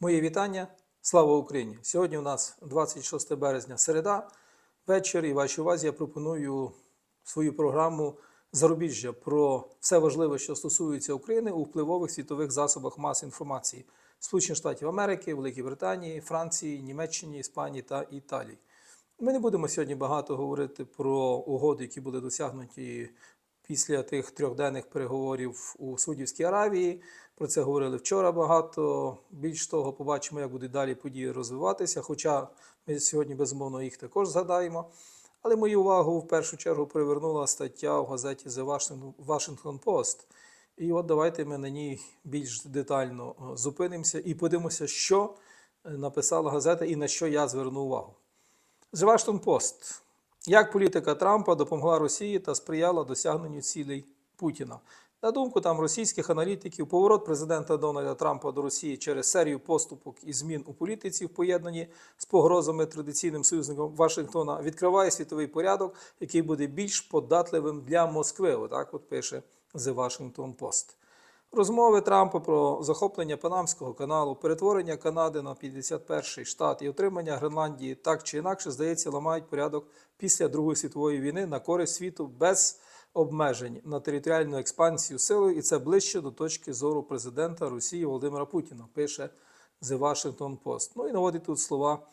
Моє вітання. Слава Україні! Сьогодні у нас 26 березня, середа, вечір, і вашій увазі я пропоную свою програму Зарубіжжя про все важливе, що стосується України у впливових світових засобах мас інформації Сполучених Штатів Америки, Великій Британії, Франції, Німеччині, Іспанії та Італії. Ми не будемо сьогодні багато говорити про угоди, які були досягнуті після тих трьохденних переговорів у Саудівській Аравії. Про це говорили вчора багато. Більш того, побачимо, як будуть далі події розвиватися. Хоча ми сьогодні безумовно їх також згадаємо. Але мою увагу в першу чергу привернула стаття в газеті The Washington- Washington Post. І от давайте ми на ній більш детально е, зупинимося і подивимося, що е, написала газета і на що я зверну увагу. The Washington Post. Як політика Трампа допомогла Росії та сприяла досягненню цілей Путіна? На думку там російських аналітиків, поворот президента Дональда Трампа до Росії через серію поступок і змін у політиці в поєднанні з погрозами традиційним союзникам Вашингтона відкриває світовий порядок, який буде більш податливим для Москви. Отак от пише The Washington Post. Розмови Трампа про захоплення Панамського каналу, перетворення Канади на 51-й штат і отримання Гренландії так чи інакше, здається, ламають порядок після Другої світової війни на користь світу без обмежень на територіальну експансію силою, і це ближче до точки зору президента Росії Володимира Путіна, пише The Washington Post. Ну і наводить тут слова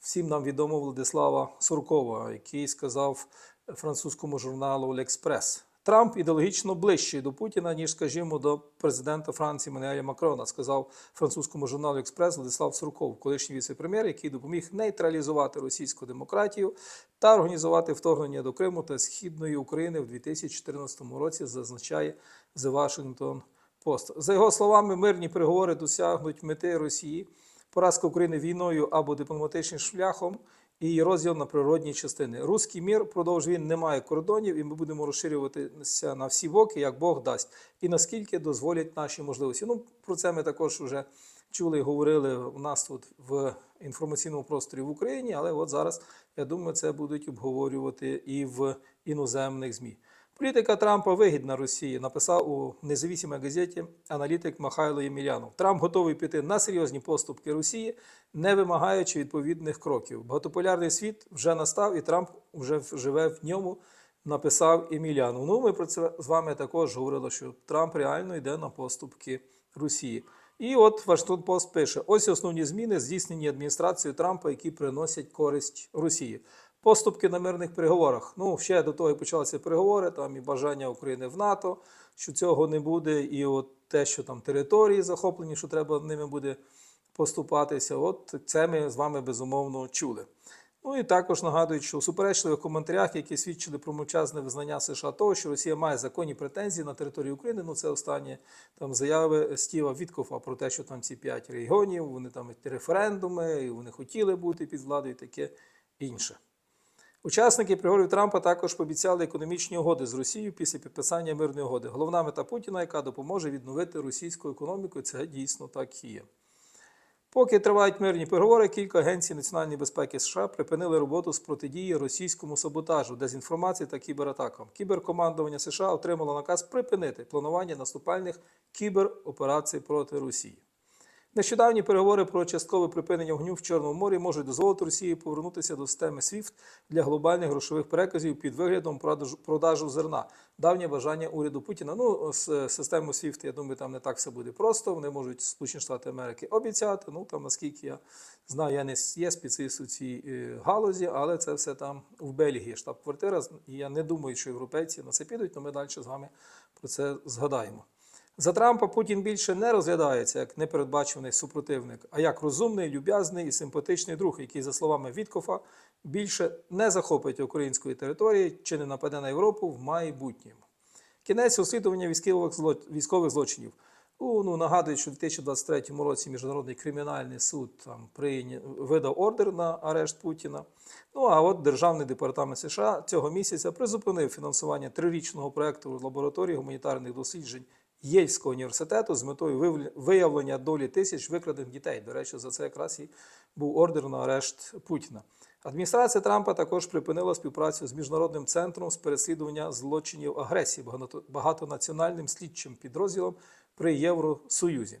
всім нам відомого Владислава Суркова, який сказав французькому журналу L'Express. Трамп ідеологічно ближчий до Путіна, ніж, скажімо, до президента Франції Мануеля Макрона, сказав французькому журналу Експрес Владислав Сурков, колишній віце-прем'єр, який допоміг нейтралізувати російську демократію та організувати вторгнення до Криму та Східної України в 2014 році, зазначає The Washington Post. За його словами, мирні переговори досягнуть мети Росії, поразка України війною або дипломатичним шляхом і розділ на природні частини. Руський мір, продовж він, не має кордонів, і ми будемо розширюватися на всі боки, як Бог дасть, і наскільки дозволять наші можливості. Ну, про це ми також вже чули і говорили у нас тут в інформаційному просторі в Україні, але от зараз, я думаю, це будуть обговорювати і в іноземних ЗМІ. Політика Трампа вигідна Росії, написав у независимій газеті аналітик Михайло Ємельянов. Трамп готовий піти на серйозні поступки Росії, не вимагаючи відповідних кроків. Багатополярний світ вже настав, і Трамп вже живе в ньому. Написав Емілянов. Ну, ми про це з вами також говорили, що Трамп реально йде на поступки Росії. І от Вашингтон Пост пише: ось основні зміни, здійснені адміністрацією Трампа, які приносять користь Росії. Поступки на мирних переговорах. Ну, ще до того, як почалися переговори, там і бажання України в НАТО, що цього не буде, і от те, що там території захоплені, що треба ними буде поступатися. От це ми з вами безумовно чули. Ну і також нагадують, що у суперечливих коментарях, які свідчили про мовчазне визнання США того, що Росія має законні претензії на територію України. Ну це останні там заяви Стіва Віткофа про те, що там ці п'ять регіонів, вони там референдуми, і вони хотіли бути під владою, і таке інше. Учасники переговорів Трампа також пообіцяли економічні угоди з Росією після підписання мирної угоди. Головна мета Путіна, яка допоможе відновити російську економіку, це дійсно так і є. Поки тривають мирні переговори, кілька агенцій національної безпеки США припинили роботу з протидії російському саботажу, дезінформації та кібератакам. Кіберкомандування США отримало наказ припинити планування наступальних кібероперацій проти Росії. Нещодавні переговори про часткове припинення вогню в Чорному морі можуть дозволити Росії повернутися до системи SWIFT для глобальних грошових переказів під виглядом продажу, продажу зерна. Давнє бажання уряду Путіна. Ну, з системою SWIFT, я думаю, там не так все буде просто. Вони можуть Сполучені Штати Америки обіцяти. Ну там, наскільки я знаю, я не є спеціаліст у цій е, галузі, але це все там в Бельгії, штаб-квартира. І я не думаю, що європейці на це підуть, але ми далі з вами про це згадаємо. За Трампа Путін більше не розглядається як непередбачений супротивник, а як розумний, люб'язний і симпатичний друг, який, за словами Віткофа, більше не захопить української території чи не нападе на Європу в майбутньому. Кінець розслідування військових, військових злочинів. У, ну, нагадують, що в 2023 році Міжнародний кримінальний суд там прийня... видав ордер на арешт Путіна. Ну а от Державний департамент США цього місяця призупинив фінансування трирічного проекту лабораторії гуманітарних досліджень Єльського університету з метою виявлення долі тисяч викрадених дітей. До речі, за це якраз і був ордер на арешт Путіна. Адміністрація Трампа також припинила співпрацю з міжнародним центром з переслідування злочинів агресії багато- багатонаціональним слідчим підрозділом при Євросоюзі.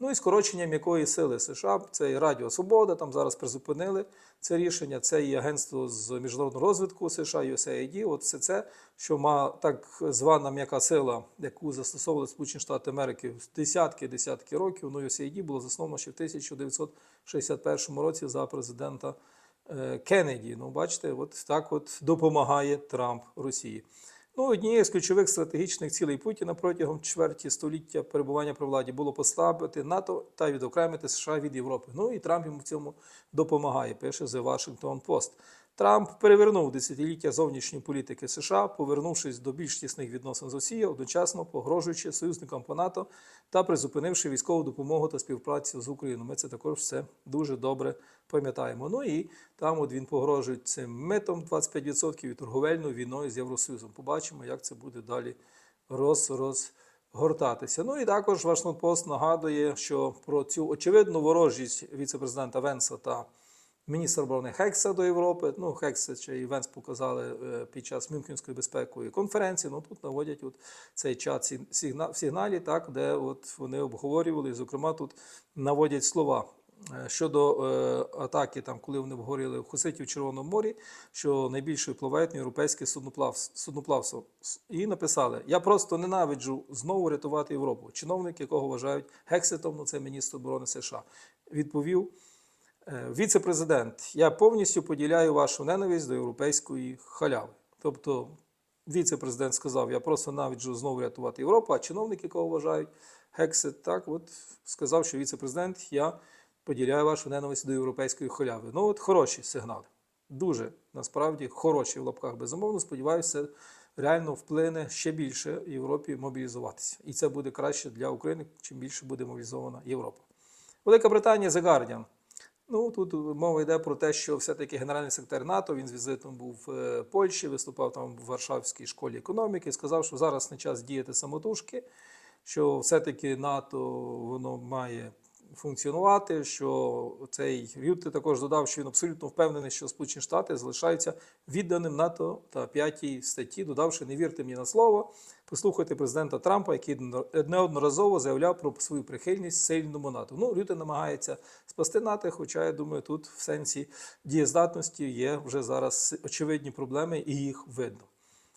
Ну і скорочення м'якої сили США, це і Радіо Свобода, там зараз призупинили це рішення. Це і агентство з міжнародного розвитку США, USAID. От все це, що має так звана м'яка сила, яку застосовували Сполучені Штати Америки десятки десятки років. Ну, USAID було засновано ще в 1961 році за президента е, Кеннеді. Ну, бачите, от так от допомагає Трамп Росії. Ну, однією з ключових стратегічних цілей Путіна протягом чверті століття перебування при владі було послабити НАТО та відокремити США від Європи. Ну і Трамп йому в цьому допомагає, пише The Washington Post. Трамп перевернув десятиліття зовнішньої політики США, повернувшись до більш тісних відносин з Росією, одночасно погрожуючи союзникам по НАТО та призупинивши військову допомогу та співпрацю з Україною. Ми це також все дуже добре пам'ятаємо. Ну і там от він погрожує цим митом 25% і торговельною війною з Євросоюзом. Побачимо, як це буде далі роз, розгортатися. Ну і також Вашингтон Пост нагадує, що про цю очевидну ворожість віце-президента Венса та міністра оборони Хекса до Європи. Ну, Хекса чи і Венс показали е, під час Мюнхенської безпекової конференції. Ну тут наводять от цей чат в сигналі, так, де от вони обговорювали, і, зокрема, тут наводять слова. Е, Щодо е, атаки, там, коли вони обговорили в Хуситі в Червоному морі, що найбільше впливають на європейське судноплавс- судноплавство. І написали: Я просто ненавиджу знову рятувати Європу. Чиновник, якого вважають гекситом, ну це міністр оборони США, відповів. Е, Віце-президент, я повністю поділяю вашу ненависть до європейської халяви. Тобто, віце-президент сказав, я просто навіджу знову рятувати Європу, а чиновник, якого вважають Гексит, так от сказав, що віце-президент, я поділяю вашу ненависть до європейської халяви. Ну от хороші сигнали. Дуже насправді хороші в лапках безумовно. Сподіваюся, реально вплине ще більше Європі мобілізуватися. І це буде краще для України, чим більше буде мобілізована Європа. Велика Британія The Guardian. Ну тут мова йде про те, що все-таки генеральний секретар НАТО він з візитом був в е, Польщі, виступав там в Варшавській школі економіки. Сказав, що зараз не час діяти самотужки, що все-таки НАТО воно має функціонувати. Що цей Рютте також додав, що він абсолютно впевнений, що Сполучені Штати залишаються відданим НАТО та п'ятій статті, додавши не вірте мені на слово. Послухайте президента Трампа, який неодноразово заявляв про свою прихильність сильному НАТО. Ну, Рюте намагається спасти НАТО, хоча я думаю, тут в сенсі дієздатності є вже зараз очевидні проблеми, і їх видно.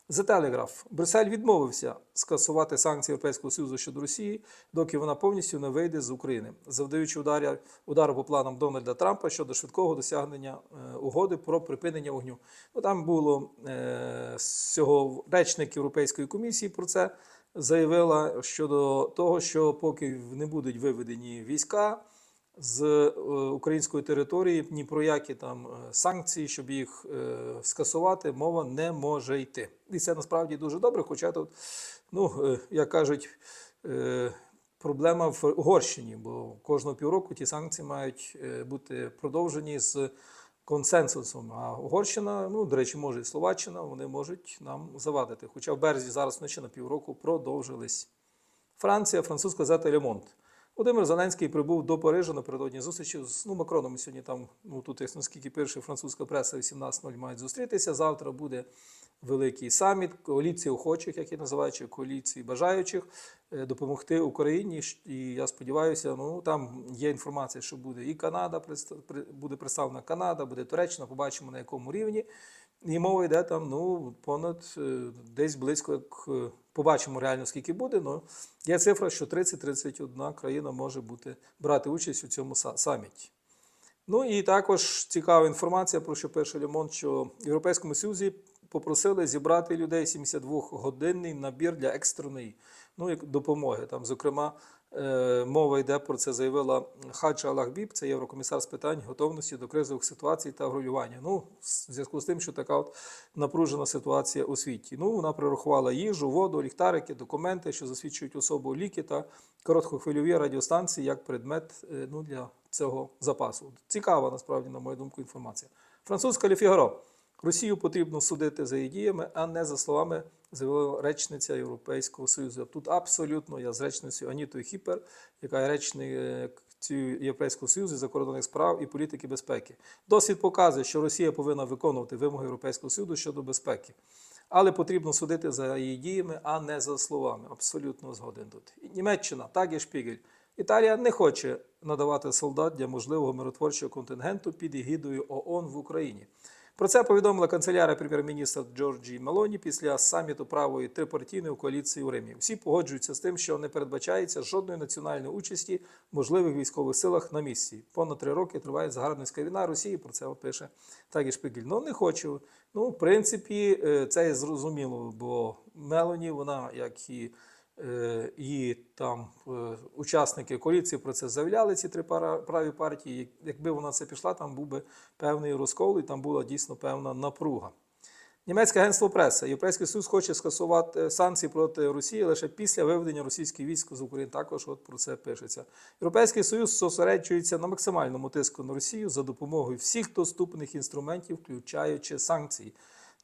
The Telegraph. Брюссель відмовився скасувати санкції Європейського Союзу щодо Росії, доки вона повністю не вийде з України, завдаючи ударя, удару по планам Дональда Трампа щодо швидкого досягнення е, угоди про припинення вогню. Ну там було е, цього речник Європейської комісії про це заявила щодо того, що поки не будуть виведені війська з е, української території, ні про які там е, санкції, щоб їх е, скасувати, мова не може йти. І це насправді дуже добре. Хоча тут, ну як кажуть, проблема в Угорщині, бо кожного півроку ті санкції мають бути продовжені з консенсусом. А Угорщина, ну до речі, може і Словаччина, вони можуть нам завадити. Хоча в березні зараз вночі на півроку продовжились. Франція, французька газета Лемонт. Володимир Зеленський прибув до Парижа напередодні зустрічі з ну, Макроном. Сьогодні там, ну тут як наскільки пише французька преса, 18.00 мають зустрітися. Завтра буде великий саміт коаліції охочих, як і називають, чи коаліції бажаючих е, допомогти Україні. І я сподіваюся, ну там є інформація, що буде і Канада, буде представлена Канада, буде Туреччина, побачимо на якому рівні. І мова йде там ну, понад е, десь близько, як е, побачимо реально, скільки буде. Ну, є цифра, що 30-31 країна може бути брати участь у цьому саміті. Ну і також цікава інформація, про що пише Лемон, що в Європейському Союзі попросили зібрати людей 72-годинний набір для екстреної ну, допомоги. Там, зокрема, мова йде про це, заявила Хаджа Алахбіб, це єврокомісар з питань готовності до кризових ситуацій та врегулювання. Ну, в зв'язку з тим, що така от напружена ситуація у світі. Ну, вона прорахувала їжу, воду, ліхтарики, документи, що засвідчують особу ліки та короткохвильові радіостанції як предмет е, ну, для цього запасу. Цікава, насправді, на мою думку, інформація. Французька Лі Фігаро. Росію потрібно судити за її діями, а не за словами заявила речниця Європейського Союзу. Тут абсолютно я з речницею Анітою Хіпер, яка є речницею Європейського Союзу закордонних справ і політики безпеки. Досвід показує, що Росія повинна виконувати вимоги Європейського Союзу щодо безпеки. Але потрібно судити за її діями, а не за словами. Абсолютно згоден тут. Німеччина, так і Шпігель. Італія не хоче надавати солдат для можливого миротворчого контингенту під егідою ООН в Україні. Про це повідомила канцелярія прем'єр-міністра Джорджі Мелоні після саміту правої трипартійної коаліції у Римі. Всі погоджуються з тим, що не передбачається жодної національної участі в можливих військових силах на місці. Понад три роки триває загарбницька війна Росії. Про це пише так і. Ну не хочу. Ну, в принципі, е, це і зрозуміло, бо Мелоні, вона як і е, її там е, учасники коаліції про це заявляли, ці три праві партії. Якби вона це пішла, там був би певний розкол, і там була дійсно певна напруга. Німецьке агентство преси. Європейський Союз хоче скасувати санкції проти Росії лише після виведення російських військ з України. Також от про це пишеться. Європейський Союз зосереджується на максимальному тиску на Росію за допомогою всіх доступних інструментів, включаючи санкції,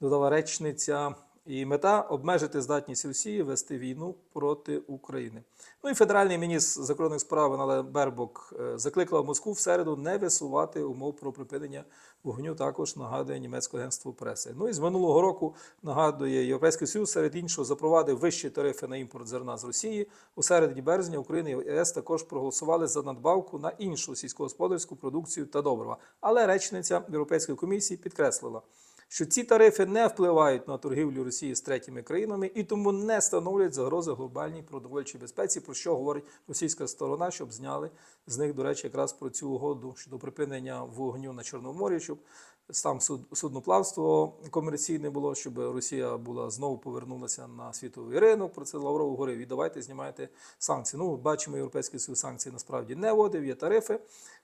додала речниця. І мета обмежити здатність Росії вести війну проти України. Ну і федеральний міністр закордонних справ Нале Бербок е, закликала Москву в середу не висувати умов про припинення вогню. Також нагадує німецьке агентство преси. Ну і з минулого року нагадує Європейський Союз серед іншого запровадив вищі тарифи на імпорт зерна з Росії. У середині березня Україна і ЄС також проголосували за надбавку на іншу сільськогосподарську продукцію та добрива. Але речниця Європейської комісії підкреслила що ці тарифи не впливають на торгівлю Росії з третіми країнами і тому не становлять загрози глобальній продовольчій безпеці, про що говорить російська сторона, щоб зняли з них, до речі, якраз про цю угоду щодо припинення вогню на Чорному морі, щоб там суд- судноплавство комерційне було, щоб Росія була знову повернулася на світовий ринок. Про це Лавров говорив. І давайте знімайте санкції. Ну, бачимо, європейський союз санкції насправді не вводив, є тарифи.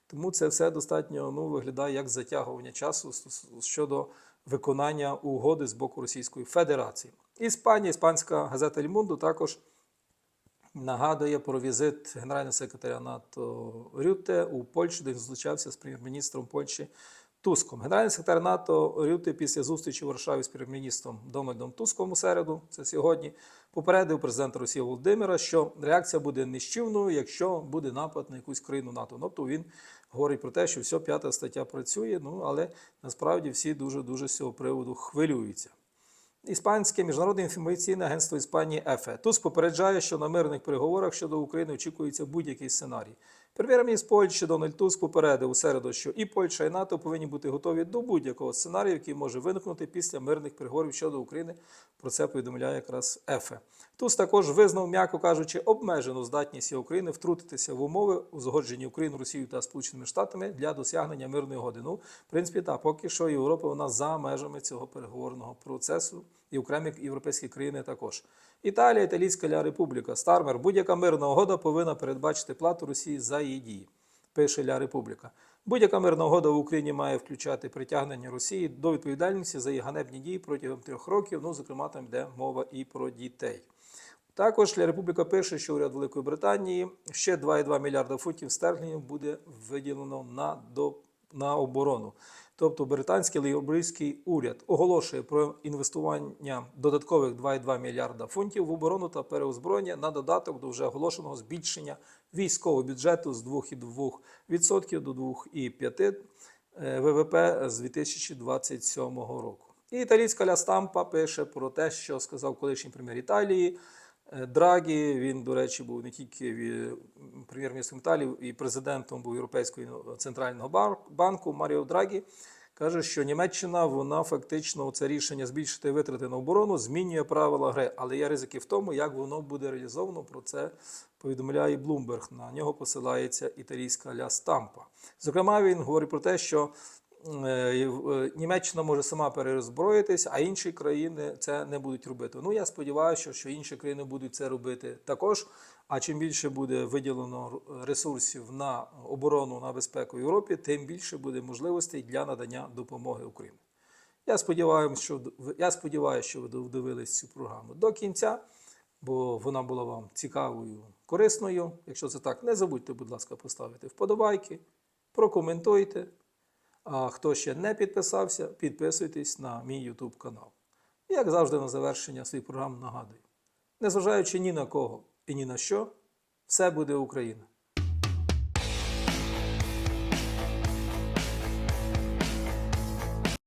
Тому це все достатньо ну, виглядає як затягування часу щодо виконання угоди з боку Російської Федерації. Іспанія, іспанська газета Лімунду також нагадує про візит генерального секретаря НАТО Рюте у Польщу, де він зустрічався з прем'єр-міністром Польщі Туском. Генеральний секретар НАТО Рюте після зустрічі в Варшаві з прем'єр-міністром Дональдом Туском у середу, це сьогодні, попередив президента Росії Володимира, що реакція буде нищівною, якщо буде напад на якусь країну НАТО. Тобто він говорить про те, що все, п'ята стаття працює, ну але насправді всі дуже дуже з цього приводу хвилюються. Іспанське міжнародне інформаційне агентство Іспанії ЕФЕ. Туск попереджає, що на мирних переговорах щодо України очікується будь-який сценарій. Прем'єр-міністр Польщі Дональд Туск попередив у середу, що і Польща, і НАТО повинні бути готові до будь-якого сценарію, який може виникнути після мирних переговорів щодо України. Про це повідомляє якраз ЕФЕ. Туск також визнав, м'яко кажучи, обмежену здатність України втрутитися в умови, узгоджені Україною, Росією та Сполученими Штатами для досягнення мирної угоди. Ну, в принципі, так, поки що Європа вона за межами цього переговорного процесу, і окремі європейські країни також. Італія, Італійська Ля Републіка, Стармер, будь-яка мирна угода повинна передбачити плату Росії за її дії, пише Ля Републіка. Будь-яка мирна угода в Україні має включати притягнення Росії до відповідальності за її ганебні дії протягом трьох років. Ну, зокрема, там йде мова і про дітей. Також Ля Републіка пише, що уряд Великої Британії ще 2,2 мільярда фунтів стерлінгів буде виділено на, до, на оборону. Тобто британський лейбористський уряд оголошує про інвестування додаткових 2,2 мільярда фунтів в оборону та переозброєння на додаток до вже оголошеного збільшення військового бюджету з 2,2% до 2,5% е, ВВП з 2027 року. І італійська Ля Стампа пише про те, що сказав колишній прем'єр Італії Драгі. Він, до речі, був не тільки прем'єр-міністром Італії і президентом був Європейського центрального банку Маріо Драгі. Каже, що Німеччина вона фактично це рішення збільшити витрати на оборону змінює правила гри, але є ризики в тому, як воно буде реалізовано. Про це повідомляє Блумберг. На нього посилається італійська ля Стампа. Зокрема, він говорить про те, що е, е, Німеччина може сама перерозброїтись, а інші країни це не будуть робити. Ну я сподіваюся, що, інші країни будуть це робити також. А чим більше буде виділено ресурсів на оборону на безпеку Європі, тим більше буде можливостей для надання допомоги Україні. Я сподіваюся, що я сподіваюся, що ви додивились цю програму до кінця, бо вона була вам цікавою, корисною. Якщо це так, не забудьте, будь ласка, поставити вподобайки, прокоментуйте. А хто ще не підписався, підписуйтесь на мій YouTube канал. Як завжди, на завершення своїх програм нагадую: незважаючи ні на кого і ні на що, все буде Україна.